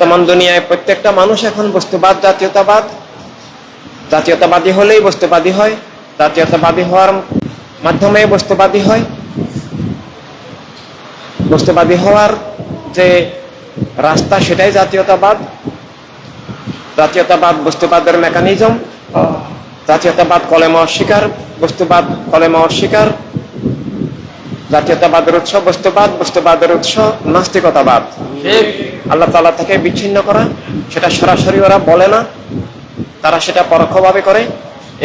বর্তমান দুনিয়ায় প্রত্যেকটা মানুষ এখন বস্তুবাদ জাতীয়তাবাদ। জাতীয়তাবাদী হলেই বস্তুবাদী হয়। জাতীয়তাবাদী হওয়ার মাধ্যমে বস্তুবাদী হয়। বস্তুবাদী হওয়ার যে রাস্তা সেটাই জাতীয়তাবাদ। জাতীয়তাবাদ বস্তুবাদের মেকানিজম জাতীয়তাবাদ কলেমা অস্বীকার বস্তুবাদ কলেমা অস্বীকার। জাতীয়তাবাদের উৎস বস্তুবাদ বস্তুবাদের উৎস নাস্তিকতাবাদ। আল্লাহ তালা থেকে বিচ্ছিন্ন করা সেটা সরাসরি ওরা বলে না তারা সেটা পরোক্ষভাবে করে।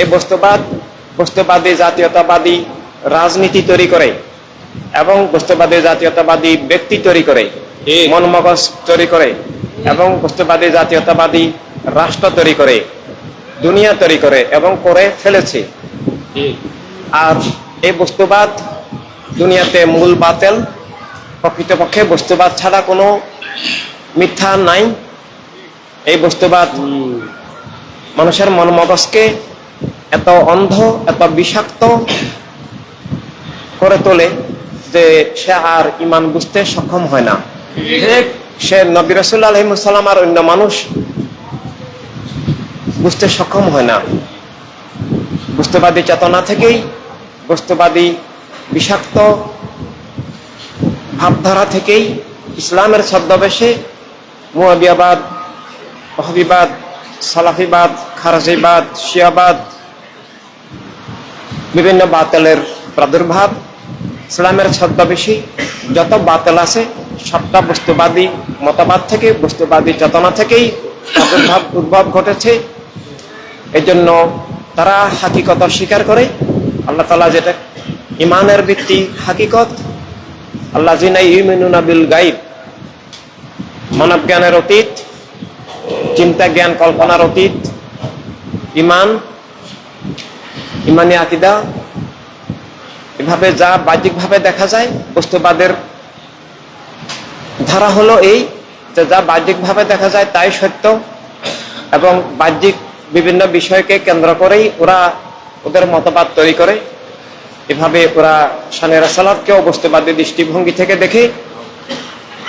এই বস্তুবাদ বস্তুবাদী জাতীয়তাবাদী রাজনীতি তৈরি করে এবং বস্তুবাদী জাতীয়তাবাদী ব্যক্তি তৈরি করে ঠিক। মন মগজ তৈরি করে এবং বস্তুবাদী জাতীয়তাবাদী রাষ্ট্র তৈরি করে দুনিয়া তৈরি করে এবং করে ফেলেছে। আর এই বস্তুবাদ দুনিয়াতে মূল বাতেল প্রকৃতপক্ষে বস্তুবাদ ছাড়া কোনো মিথ্যা নাই। এই বস্তুবাদ মানুষের মন মগজকে এত অন্ধ এত বিষাক্ত করে তোলে যে সে আর ইমান বুঝতে সক্ষম হয় না। ঠিক। সে নবী রসুল্লা আলহিমসাল্লাম আর অন্য মানুষ বুঝতে সক্ষম হয় না। বস্তুবাদী চেতনা থেকেই বস্তুবাদী বিষাক্ত ভাবধারা থেকেই ইসলামের ছদ্মবেশে মুয়াবিয়াবাদ ওহাবিবাদ সালাফিবাদ, খারজিবাদ, শিয়াবাদ, বিভিন্ন বাতেলের প্রাদুর্ভাব, ইসলামের ছদ্মবেশী যত বাতেল আছে, সবটা বস্তুবাদী মতবাদ থেকে, বস্তুবাদী চেতনা থেকেই প্রাদুর্ভাব উদ্ভব ঘটেছে। এই জন্য তারা হাকিকত স্বীকার করে, আল্লাহ তালা যেটা ইমানের ভিত্তি হাকিকত আল্লাহ জিনা বিল গাইব মানব জ্ঞানের অতীত, চিন্তা জ্ঞান কল্পনার অতীত, ইমান, ইমানি আকিদা, এভাবে যা বাহ্যিকভাবে দেখা যায়, বস্তুবাদের ধারা হলো এই যে যা বাহ্যিকভাবে দেখা যায় তাই সত্য এবং বাহ্যিক বিভিন্ন বিষয়কে কেন্দ্র করেই ওরা ওদের মতবাদ তৈরি করে। এভাবে ওরা সানের সালাদকেও বস্তুবাদী দৃষ্টিভঙ্গি থেকে দেখে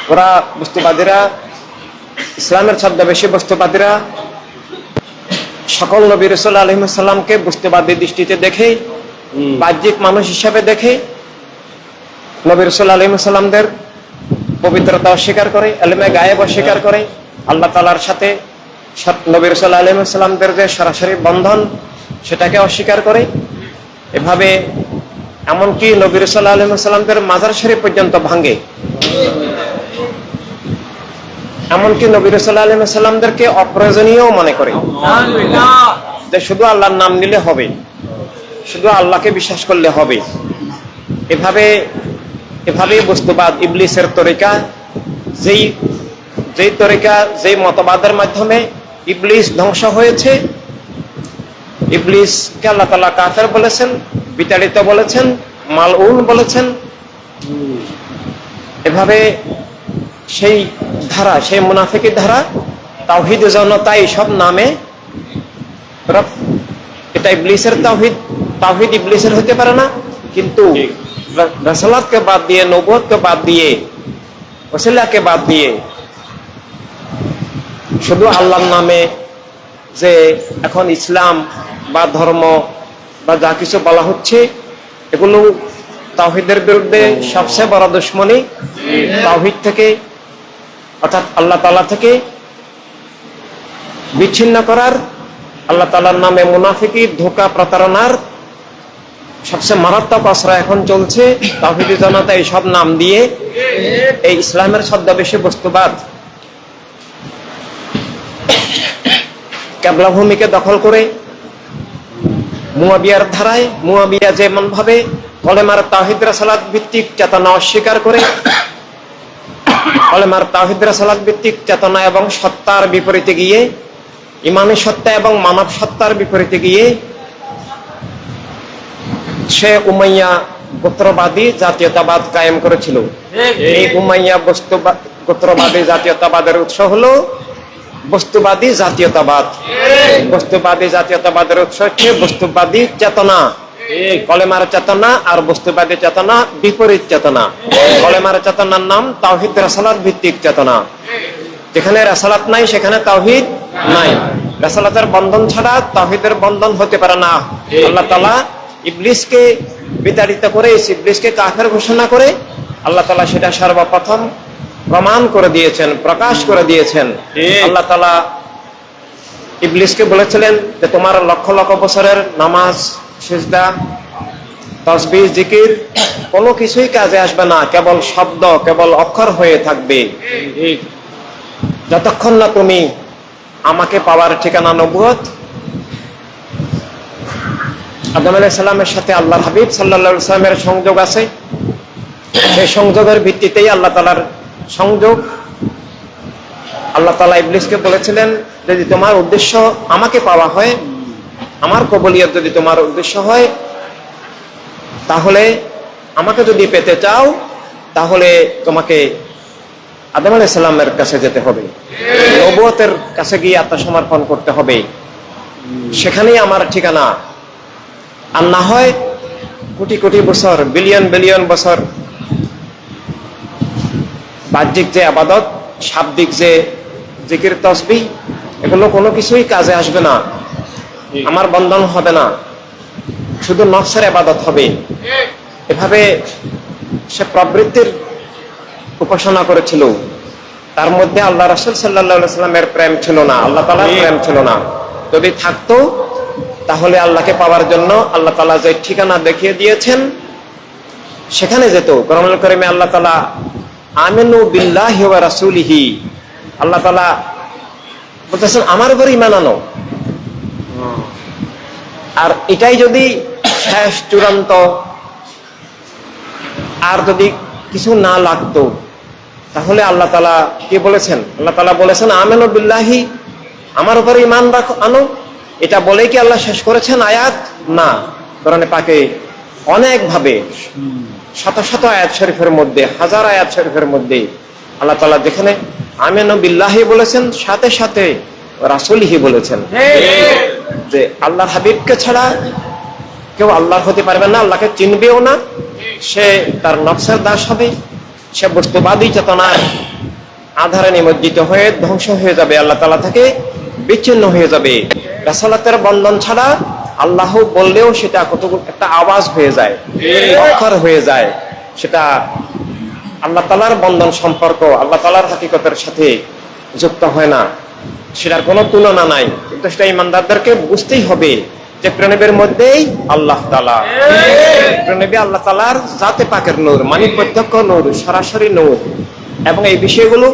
ওরা বস্তুবাদীরা ইসলামের ছদ্মবেশী বস্তুবাদীরা সকল নবী রসুল্লা আলহিমসাল্লামকে বস্তুবাদী দৃষ্টিতে দেখে বাহ্যিক মানুষ হিসাবে দেখে নবী রসুল্লা আলহিমসাল্লামদের পবিত্রতা অস্বীকার করে এলমে গায়েব অস্বীকার করে আল্লাহ তালার সাথে নবী রসুল্লা আলহিমসাল্লামদের যে সরাসরি বন্ধন সেটাকে অস্বীকার করে। এভাবে এমনকি নবী রসুল্লা আলহিমসাল্লামদের মাজার শরীফ পর্যন্ত ভাঙ্গে এমনকি নবী রসুল্লা আলহিমসাল্লামদেরকে অপ্রয়োজনীয় মনে করে। যে শুধু আল্লাহর নাম নিলে হবে শুধু আল্লাহকে বিশ্বাস করলে হবে। এভাবে এভাবেই বস্তুবাদ ইবলিসের তরিকা যেই যেই তরিকা যেই মতবাদের মাধ্যমে ইবলিস ধ্বংস হয়েছে ইবলিসকে আল্লাহ তালা কাফের বলেছেন বিতাড়িত বলেছেন মালউন বলেছেন এভাবে সেই ধারা সেই মুনাফিকের ধারা তাওহিদ জনতা সব নামে এটা ইবলিসের তাওহিদ তাওহিদ ইবলিসের হতে পারে না কিন্তু। রসলাতকে বাদ দিয়ে নবুয়তকে বাদ দিয়ে ওসিলাকে বাদ দিয়ে শুধু আল্লাহর নামে যে এখন ইসলাম বা ধর্ম বা যা কিছু বলা হচ্ছে, এগুলো তাওহিদের বিরুদ্ধে সবচেয়ে বড় দুশ্মনী তাওহিদ থেকে, অর্থাৎ আল্লাহ তালা থেকে বিচ্ছিন্ন করার, আল্লাহ তালার নামে মুনাফিকি, ধোকা প্রতারণার সবচেয়ে মারাত্মক আশ্রয় এখন চলছে তাহিদি জনতা এইসব নাম দিয়ে এই ইসলামের ছদ্মবেশী বস্তুবাদ। ভূমিকে দখল করে মুয়াবিয়ার ধারায় মুয়াবিয়া যেমন ভাবে কলেমার তাহিদ রাসালাত ভিত্তিক চেতনা অস্বীকার করে কলেমার তাহিদ রাসালাত ভিত্তিক চেতনা এবং সত্তার বিপরীতে গিয়ে ইমানি সত্তা এবং মানব সত্তার বিপরীতে গিয়ে সে উমাইয়া গোত্রবাদী জাতীয়তাবাদ কায়েম করেছিল। এই উমাইয়া বস্তুবাদ গোত্রবাদী জাতীয়তাবাদের উৎস হলো বস্তুবাদী জাতীয়তাবাদ। বস্তুবাদী জাতীয়তাবাদের উৎস হচ্ছে বস্তুবাদী চেতনা। কলেমার চেতনা আর বস্তুবাদী চেতনা বিপরীত চেতনা। কলেমার চেতনার নাম তাওহিদ রাসালাত ভিত্তিক চেতনা। যেখানে রাসালাত নাই, সেখানে তাওহিদ নাই। রাসালাতের বন্ধন ছাড়া তাওহিদের বন্ধন হতে পারে না। আল্লাহ তালা ইবলিসকে বিতাড়িত করে, ইবলিসকে কাফের ঘোষণা করে, আল্লাহ তালা সেটা সর্বপ্রথম প্রমাণ করে দিয়েছেন প্রকাশ করে দিয়েছেন। আল্লাহ তালা ইবলিসকে বলেছিলেন যে তোমার লক্ষ লক্ষ বছরের নামাজ সিজদা তসবি জিকির কোনো কিছুই কাজে আসবে না। কেবল শব্দ কেবল অক্ষর হয়ে থাকবে। যতক্ষণ না তুমি আমাকে পাওয়ার ঠিকানা নবুয়ত আদম আলাইহিস সালামের সাথে আল্লাহর হাবিব সাল্লাল্লাহু সাল্লামের সংযোগ আছে। সেই সংযোগের ভিত্তিতেই আল্লাহ তালার সংযোগ। আল্লাহ তালা ইবলিসকে বলেছিলেন, যদি তোমার উদ্দেশ্য আমাকে পাওয়া হয়, আমার কবলিয়ত যদি তোমার উদ্দেশ্য হয়, তাহলে আমাকে যদি পেতে চাও, তাহলে তোমাকে আদম আলাইহিস সালামের কাছে যেতে হবে। নবুয়তের কাছে গিয়ে আত্মসমর্পণ করতে হবে। সেখানেই আমার ঠিকানা। আর না হয় কোটি কোটি বছর, বিলিয়ন বিলিয়ন বছর বাহ্যিক যে আবাদত শাব্দিক যে জিকির তসবি এগুলো কোনো কিছুই কাজে আসবে না। আমার বন্ধন হবে না। শুধু নফসের আবাদত হবে। এভাবে সে প্রবৃত্তির উপাসনা করেছিল। তার মধ্যে আল্লাহ রাসুল সাল্লাহ সাল্লামের প্রেম ছিল না আল্লাহ তালার প্রেম ছিল না। যদি থাকতো তাহলে আল্লাহকে পাওয়ার জন্য আল্লাহ তালা যে ঠিকানা দেখিয়ে দিয়েছেন সেখানে যেত। করমল করিমে আল্লাহ তালা আমিনু বিল্লাহি রাসূলিহি। আল্লাহ তালা বলতেছেন, আমার উপর ইমান আনো। আর এটাই যদি শেষ চূড়ান্ত, আর যদি কিছু না লাগতো, তাহলে আল্লাহ তালা কি বলেছেন? আল্লাহ তালা বলেছেন, আমেনু বিল্লাহি, আমার উপরে ইমান রাখো, আনো। এটা বলে কি আল্লাহ শেষ করেছেন আয়াত? না। কোরআনে পাকে অনেক ভাবে শত শত আয়াত শরীফের মধ্যে হাজার আয়াত শরীফের মধ্যে আল্লাহ তালা যেখানে আমেনু বিল্লাহি বলেছেন সাথে সাথে রাসুলিহি বলেছেন। যে আল্লাহ হাবিবকে ছাড়া কেউ আল্লাহ হতে পারবে না আল্লাহকে চিনবেও না। সে তার নকশার দাস হবে সে বস্তুবাদী চেতনার আধারে নিমজ্জিত হয়ে ধ্বংস হয়ে যাবে আল্লাহ তালা থেকে বিচ্ছিন্ন হয়ে যাবে। রাসালাতের বন্ধন ছাড়া আল্লাহ বললেও সেটা কত একটা আওয়াজ হয়ে যায় অক্ষর হয়ে যায় সেটা আল্লাহ তালার বন্ধন সম্পর্ক আল্লাহ তালার হাকিকতের সাথে যুক্ত হয় না। সেটার কোনো তুলনা নাই। কিন্তু সেটা ইমানদারদেরকে বুঝতেই হবে যে প্রণবের মধ্যেই আল্লাহ তালা প্রণবী আল্লাহ তালার জাতে পাকের নূর মানে প্রত্যক্ষ নূর সরাসরি নূর। এবং এই বিষয়গুলো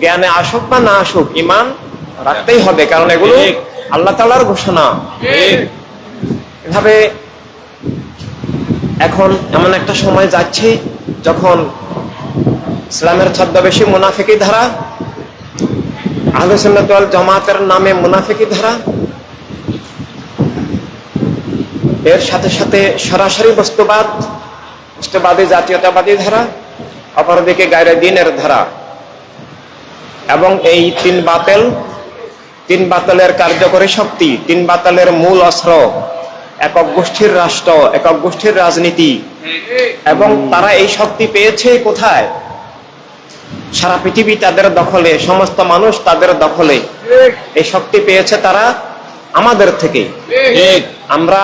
জ্ঞানে আসুক বা না আসুক ইমান রাখতেই হবে কারণ এগুলো। আল্লাহ তালার ঘোষণা। এভাবে এখন এমন একটা সময় যাচ্ছে যখন ইসলামের ছদ্মবেশী মুনাফিকি ধারা আহলুসুন্নাত জামাতের নামে মুনাফিকি ধারা, এর সাথে সাথে সরাসরি বস্তুবাদ, বস্তুবাদী, জাতীয়তাবাদী ধারা, অপরদিকে গায়রে দিনের ধারা। এবং এই তিন বাতেল, তিন বাতলের কার্যকরী শক্তি, তিন বাতলের মূল অস্ত্র একক গোষ্ঠীর রাষ্ট্র, একক গোষ্ঠীর রাজনীতি। এবং তারা এই শক্তি পেয়েছে কোথায়? সারা পৃথিবী তাদের দখলে, সমস্ত মানুষ তাদের দখলে। এই শক্তি পেয়েছে তারা আমাদের থেকে। আমরা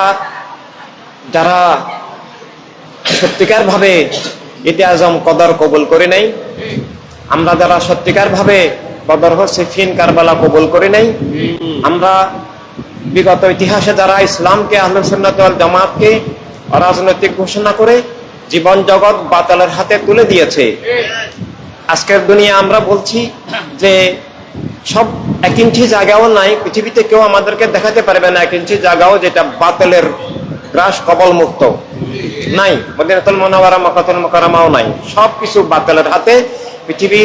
যারা সত্যিকার ভাবে ইতি আজম কদর কবুল করি নাই, আমরা যারা সত্যিকার ভাবে বদর সিফিন কারবালা কবুল করি নাই, আমরা বিগত ইতিহাসে যারা ইসলামকে আহলুসুন্নাত ওয়াল জামাতকে অরাজনৈতিক ঘোষণা করে জীবন জগৎ বাতালের হাতে তুলে দিয়েছে। আজকের দুনিয়া আমরা বলছি যে সব এক ইঞ্চি জায়গাও নাই, পৃথিবীতে কেউ আমাদেরকে দেখাতে পারবে না এক ইঞ্চি জায়গাও যেটা বাতিলের গ্রাস কবল মুক্ত নাই। মদিনাতুল মনোয়ারা মকাতুল মোকারামাও নাই। সব কিছু বাতিলের হাতে, পৃথিবী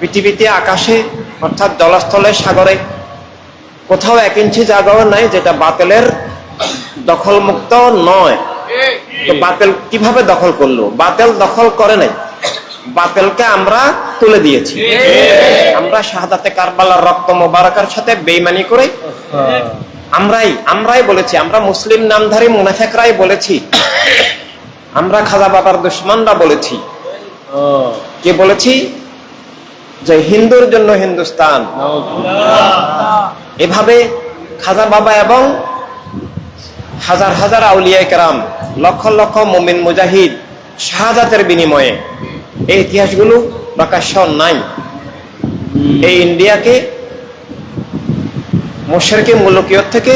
পৃথিবীতে আকাশে, অর্থাৎ জলস্থলে, সাগরে কোথাও এক ইঞ্চি জায়গাও নাই যেটা বাতিলের দখল মুক্ত নয় তো বাতিল কীভাবে দখল করল? বাতিল দখল করে নাই। বাতিলকে আমরা তুলে দিয়েছি। আমরা শাহাদাতে কারবালার রক্ত মোবারকের সাথে বেইমানি করে। আমরাই আমরাই বলেছি আমরা মুসলিম নামধারী মুনাফেকরাই বলেছি। আমরা খাজা বাবার দুশ্মনরা বলেছি। কে বলেছি? যে হিন্দুর জন্য হিন্দুস্তান। এভাবে খাজা বাবা এবং হাজার হাজার আউলিয়া কেরাম, লক্ষ লক্ষ মুমিন মুজাহিদ শাহাদাতের বিনিময়ে এই ইতিহাসগুলো প্রকাশ্য নাই। এই ইন্ডিয়াকে মোশেরকে মুলকিয়ত থেকে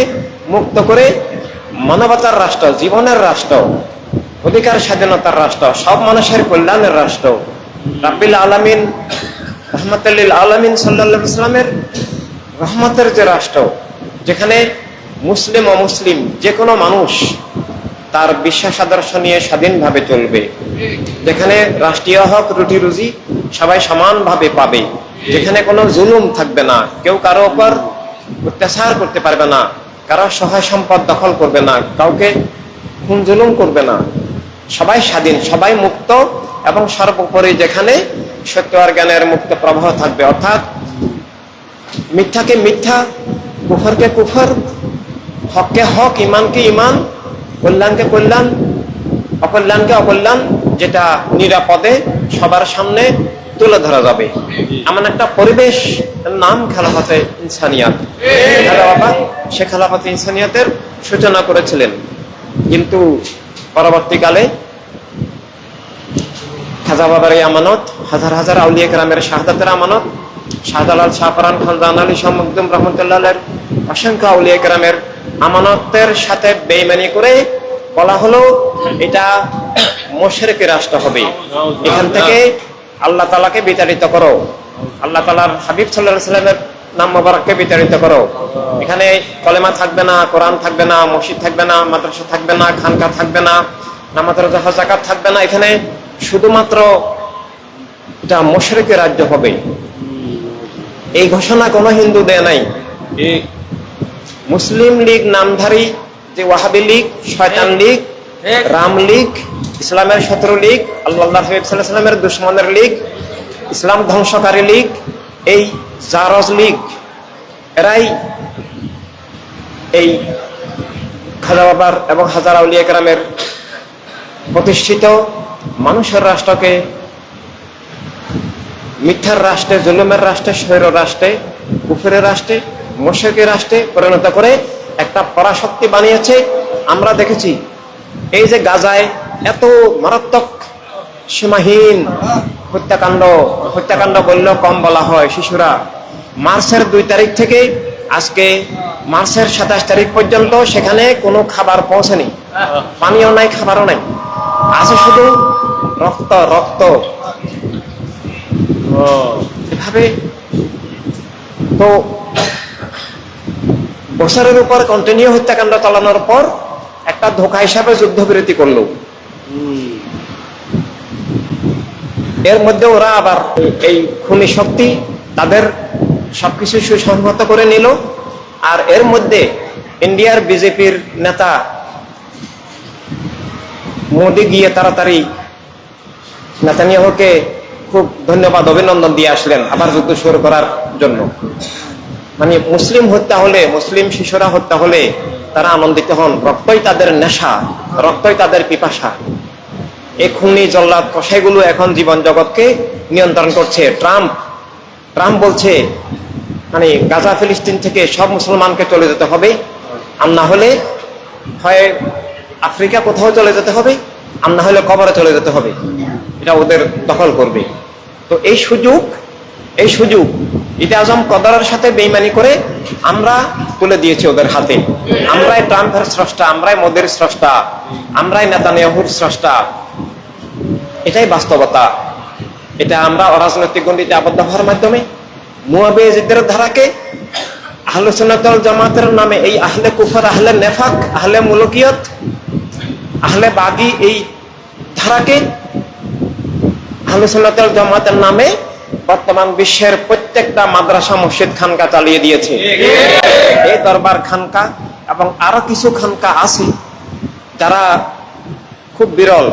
মুক্ত করে মানবতার রাষ্ট্র, জীবনের রাষ্ট্র, অধিকার স্বাধীনতার রাষ্ট্র, সব মানুষের কল্যাণের রাষ্ট্র। রাব্বিল আলামিন রহমতুল্লিল আলমিন সাল্লা ইসলামের রহমতের যে রাষ্ট্র, যেখানে মুসলিম অমুসলিম যে কোনো মানুষ তার বিশ্বাস আদর্শ নিয়ে স্বাধীনভাবে চলবে, যেখানে রাষ্ট্রীয় হক, রুটি রুজি সবাই সমানভাবে পাবে, যেখানে কোনো জুলুম থাকবে না, কেউ কারও উপর অত্যাচার করতে পারবে না, কারও সহায় সম্পদ দখল করবে না, কাউকে খুন জুলুম করবে না, সবাই স্বাধীন, সবাই মুক্ত এবং সর্বোপরি যেখানে সত্য আর জ্ঞানের মুক্ত প্রবাহ থাকবে, অর্থাৎ মিথ্যাকে মিথ্যা, কুফরকে কুফর, হককে হক, ইমানকে ইমান, কল্যাণকে কল্যাণ, অকল্যাণকে অকল্যাণ, যেটা নিরাপদে সবার সামনে তুলে ধরা যাবে। এমন একটা পরিবেশ, নাম খেলাফতে ইনসানিয়াত। বাবা, সে খেলাফতে ইনসানিয়াতের সূচনা করেছিলেন। কিন্তু পরবর্তীকালে খাজা বাবার এই আমানত, হাজার হাজার আউলিয়া গ্রামের শাহাদাতের আমানত শাহজালাল শাহপরান খান জান আলী শাহ মকদুম রহমতুল্লাহের অসংখ্য আউলিয়া গ্রামের আমানতের সাথে বেইমানি করে বলা হলো, এটা মোশেরকে রাষ্ট্র হবে। এখান থেকে আল্লাহ তালাকে বিতাড়িত করো। আল্লাহ তালার হাবিব সাল্লাহ সাল্লামের নাম মোবারককে বিতাড়িত করো। এখানে কলেমা থাকবে না, কোরআন থাকবে না, মসজিদ থাকবে না, মাদ্রাসা থাকবে না, খানকা থাকবে না নামাজের জাকাত থাকবে না। এখানে শুধুমাত্র এটা মোশরেকের রাজ্য হবে। এই ঘোষণা কোনো হিন্দু দেয় নাই। মুসলিম লীগ নামধারী যে ওয়াহাবি লীগ শয়তান লীগ রাম লীগ ইসলামের শত্রু লীগ আল্লাহ সাল্লামের দুশ্মনের লীগ ইসলাম ধ্বংসকারী লীগ এই জারজ লীগ এরাই এই খাজা বাবার এবং হাজার আউলিয়া গ্রামের প্রতিষ্ঠিত মানুষের রাষ্ট্রকে মিথ্যার রাষ্ট্রে জুলুমের রাষ্ট্রে শৈর রাষ্ট্রে, কুফুরের রাষ্ট্রে, মোশেকের রাষ্ট্রে পরিণত করে একটা পরাশক্তি বানিয়েছে। আমরা দেখেছি এই যে গাজায় এত মারাত্মক সীমাহীন হত্যাকাণ্ড হত্যাকাণ্ড বললেও কম বলা হয় শিশুরা। মার্চের দুই তারিখ থেকে, আজকে মার্চের সাতাশ তারিখ পর্যন্ত সেখানে কোনো খাবার পৌঁছেনি। পানিও নাই, খাবারও নাই। আছে শুধু রক্ত রক্ত। এভাবে তো বছরের উপর কন্টিনিউ হত্যাকাণ্ড চালানোর পর একটা ধোকা হিসাবে যুদ্ধবিরতি করল। এর মধ্যে ওরা আবার এই খুনি শক্তি তাদের সবকিছু সুসংহত করে নিল আর এর মধ্যে ইন্ডিয়ার বিজেপির নেতা মোদি গিয়ে তাড়াতাড়ি নেতানিয়াহুকে খুব ধন্যবাদ, অভিনন্দন দিয়ে আসলেন আবার যুদ্ধ শুরু করার জন্য। মানে মুসলিম হত্যা হলে, মুসলিম শিশুরা হত্যা হলে তারা আনন্দিত হন, রক্তই তাদের নেশা, রক্তই তাদের পিপাসা। এই খুনি জল্লাদ কষাইগুলো এখন জীবন জগৎকে নিয়ন্ত্রণ করছে। ট্রাম্প ট্রাম্প বলছে মানে গাজা, ফিলিস্তিন থেকে সব মুসলমানকে চলে যেতে হবে। আর না হলে হয় আফ্রিকা কোথাও চলে যেতে হবে, আর না হলে কবরে চলে যেতে হবে। এটা ওদের দখল করবে। তো এই সুযোগ এই সুযোগ ঈদে আজম কদরের সাথে বেইমানি করে আমরা তুলে দিয়েছি ওদের হাতে। আমরাই ট্রাম্পের স্রষ্টা, আমরাই মোদের স্রষ্টা, আমরাই নেতানিয়াহুর স্রষ্টা। এটাই বাস্তবতা। এটা আমরা অরাজনৈতিক গণ্ডিতে আবদ্ধ হওয়ার মাধ্যমে মুয়াবিয়াজিদের ধারাকে আহলে সুন্নাতুল জামাতের নামে এই আহলে কুফর, আহলে নেফাক, আহলে মুলকিয়ত, আহলে বাগি এই ধারাকে আহলে জামাতের নামে বর্তমান বিশ্বের প্রত্যেকটা মাদ্রাসা মসজিদ খানকা চালিয়ে দিয়েছে। এই দরবার খানকা এবং আরও কিছু খানকা আছে যারা খুব বিরল।